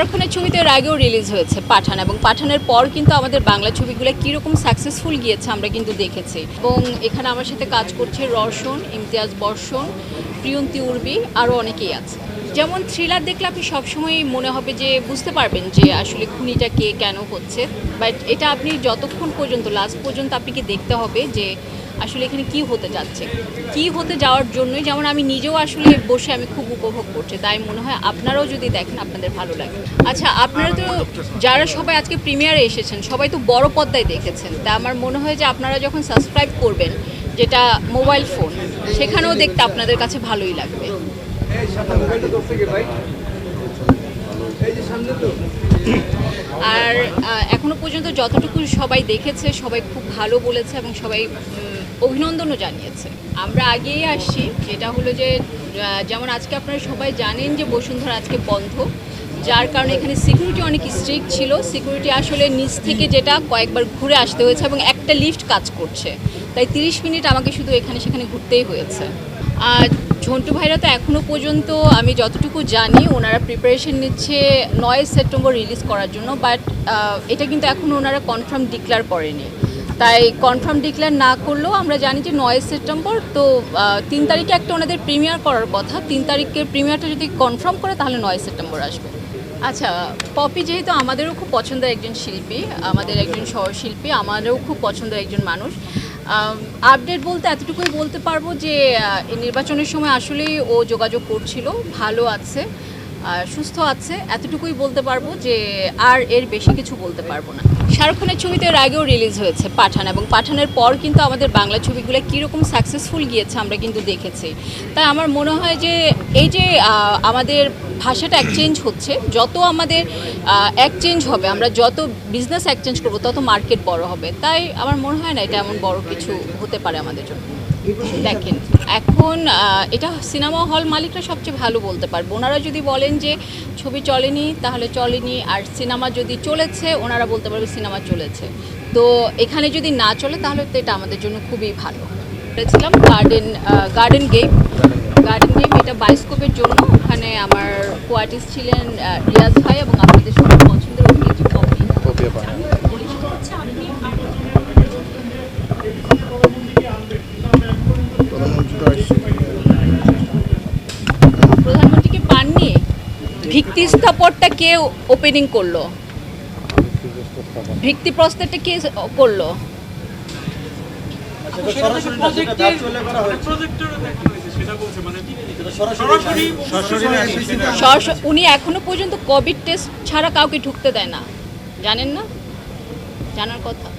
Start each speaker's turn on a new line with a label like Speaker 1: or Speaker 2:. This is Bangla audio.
Speaker 1: শাহরুখ খানের ছবিতে এর আগেও রিলিজ হয়েছে পাঠান এবং পাঠানের পর কিন্তু আমাদের বাংলা ছবিগুলো কীরকম সাকসেসফুল গিয়েছে আমরা কিন্তু দেখেছি। এবং এখানে আমার সাথে কাজ করছে রর্ষণ ইমতিয়াজ বর্ষণ, প্রিয়ন্তি উর্বি আরও অনেকেই আছে। যেমন থ্রিলার দেখলে আপনি সবসময় মনে হবে যে বুঝতে পারবেন যে আসলে খুনিটা কে, কেন হচ্ছে। বাট এটা আপনি যতক্ষণ পর্যন্ত লাস্ট পর্যন্ত আপনাকে দেখতে হবে যে আসলে এখানে কি হতে যাচ্ছে? কি হতে যাওয়ার জন্যই যেমন আমি নিজেও আসলে বসে আমি খুব উপভোগ করছি, তাই মনে হয় আপনারাও যদি দেখেন আপনাদের ভালো লাগে। আচ্ছা আপনারা তো যারা সবাই আজকে প্রিমিয়ারে এসেছেন, সবাই তো বড় পর্দায় দেখেছেন, তা আমার মনে হয় যে আপনারা যখন সাবস্ক্রাইব করবেন, যেটা মোবাইল ফোন সেখানেও দেখতে আপনাদের কাছে ভালোই লাগবে। আর এখনও পর্যন্ত যতটুকু সবাই দেখেছে, সবাই খুব ভালো বলেছে এবং সবাই অভিনন্দনও জানিয়েছে। আমরা আগেই আসছি, যেটা হলো যে যেমন আজকে আপনারা সবাই জানেন যে বসুন্ধরা আজকে বন্ধ, যার কারণে এখানে সিকিউরিটি অনেক স্ট্রিক্ট ছিল। সিকিউরিটি আসলে নিচ থেকে যেটা কয়েকবার ঘুরে আসতে হয়েছে এবং একটা লিফট কাজ করছে। তাই তিরিশ মিনিট আমাকে শুধু এখানে সেখানে ঘুরতেই হয়েছে। আর ঝন্টু ভাইরা তো এখনও পর্যন্ত আমি যতটুকু জানি, ওনারা প্রিপারেশন নিচ্ছে নয় সেপ্টেম্বর রিলিজ করার জন্য বাট এটা কিন্তু এখনও ওনারা কনফার্ম ডিক্লেয়ার করেনি। তাই কনফার্ম ডিক্লেয়ার না করলেও আমরা জানি যে নয় সেপ্টেম্বর তো তিন তারিখে একটা ওনাদের প্রিমিয়ার করার কথা, তিন তারিখের প্রিমিয়ারটা যদি কনফার্ম করে তাহলে নয় সেপ্টেম্বর আসবে। আচ্ছা পপি যেহেতু আমাদেরও খুব পছন্দের একজন শিল্পী, আমাদের একজন সহশিল্পী আমারও খুব পছন্দের একজন মানুষ আপডেট বলতে এতটুকুই বলতে পারব যে নির্বাচনের সময় আসলেই ও যোগাযোগ করছিল, ভালো আছে সুস্থ আছে, এতটুকুই বলতে পারব যে, আর এর বেশি কিছু বলতে পারব না। শাহরুখ খানের ছবিতে এর আগেও রিলিজ হয়েছে পাঠান, এবং পাঠানের পর কিন্তু আমাদের বাংলা ছবিগুলো কীরকম সাকসেসফুল গিয়েছে আমরা কিন্তু দেখেছি। তাই আমার মনে হয় যে, এই যে আমাদের ভাষাটা এক্সচেঞ্জ হচ্ছে। যত আমাদের এক্সচেঞ্জ হবে, আমরা যত বিজনেস এক্সচেঞ্জ করব, তত মার্কেট বড় হবে। তাই আমার মনে হয় না এটা এমন বড় কিছু হতে পারে আমাদের জন্য। দেখেন, এখন এটা সিনেমা হল মালিকরা সবচেয়ে ভালো বলতে পারবে। ওনারা যদি বলেন যে ছবি চলেনি, তাহলে চলেনি, আর সিনেমা যদি চলেছে, ওনারা বলতে পারবে সিনেমা চলেছে। তো এখানে যদি না চলে, তাহলে তো এটা আমাদের জন্য খুবই ভালো। করেছিলাম garden garden game garden game এটা বায়োস্কোপের জন্য। ওখানে আমার কোয়ার্টিস্ট ছিলেন রিয়াজ ভাই এবং আপনাদের সবার পছন্দের অভিনেত্রী কপি প্রধানমন্ত্রীকে পাননি? ভিত্তি স্থাপনটা কে ওপেনিং করল? ভিত্তি প্রস্তরটা কে করল? সরাসরি উনি এখনও পর্যন্ত কোভিড টেস্ট ছাড়া কাউকে ঢুকতে দেয় না। জানেন না? জানার কথা।